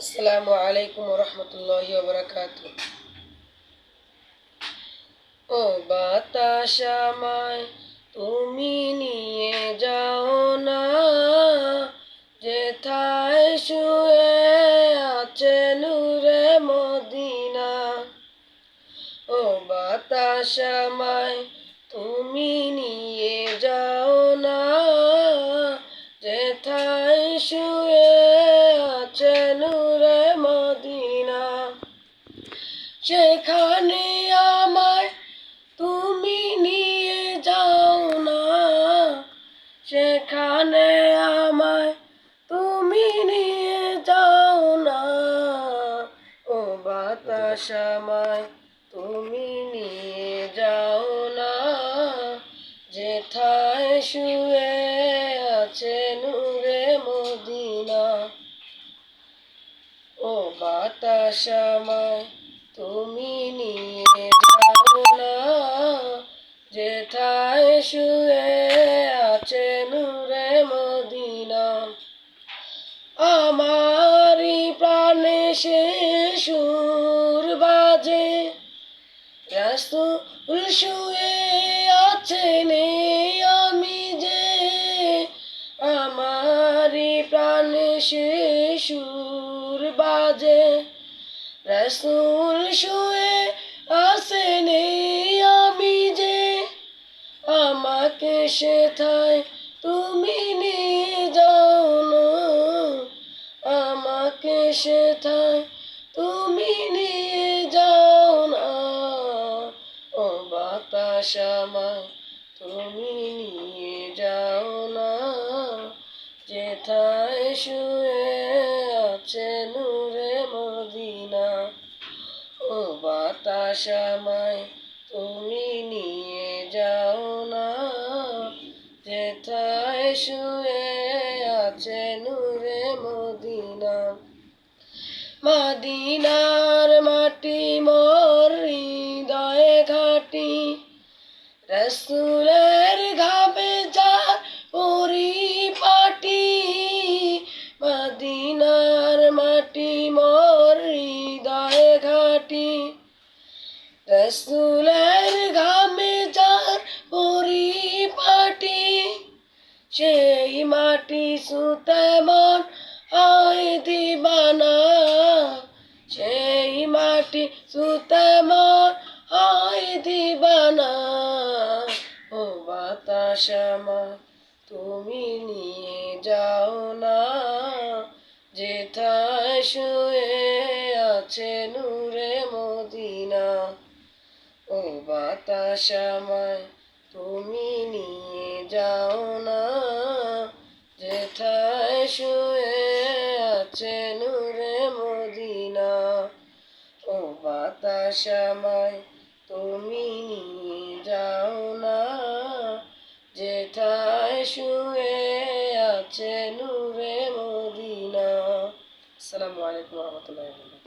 আসসালামু আলাইকুম রহমতুল্লাহি বারাকাত ও বাতাস আমায়, তুমি নিয়ে যাও না, যেথায় শুয়ে আছে নূরে মদিনা। ও বাতাস আমায়, তুমি নিয়ে যাও না, যেথায় শুয়ে সেখানে আমায় তুমি নিয়ে যাও না, সেখানে আমায় তুমি নিয়ে যাও না। ও বাতাস আমায় তুমি নিয়ে যাও না, যেথায় শুয়ে আছে নূরে মদিনা। ও বাতাস আমায় তুমি নিয়ে যাও না যেথায় শুয়ে আছে নূরে মদিনা। আমারি প্রাণে সে সুর বাজে। রাসুল শুয়ে আছেন আমি যে। আমারি প্রাণে সে সুর বাজে। রসুল শুয়ে আসেন আমি যে আমাকে সেথায় তুমি নিয়ে যাও না। আমাকে সেথায় তুমি নিয়ে যাও না। ও বাতাস আমায়, তুমি নিয়ে যাও না। যেথায় শুয়ে আছে নূরে মদিনা ও আমায় তুমি নিয়ে যাও না, যেথায় শুয়ে আছে নূরে মদিনা। মাদিনার মাটি মোর হৃদয়ে ঘাটি, রসুলের ঘাবে যার পরিপাটি মাদিনার মাটি মোর হৃদয়ে ঘাটি রসুলের ঘামে যার পরিপাটি সেই মাটি সুতে মন হয় দিবানা। সেই মাটি সুতে মন হয় দিবানা। ও বাতাস তুমি নিয়ে যাও না। যেথায় শুয়ে আছে নূরে বাতাস আমায় তুমি নিয়ে যাও না। যেথায় শুয়ে আছে নূরে মদিনা, ও বাতাস আমায় তুমি নিয়ে যাও না। যেথায় শুয়ে আছে নূরে মদিনা। আসসালামু আলাইকুম রহমতুল্লাহ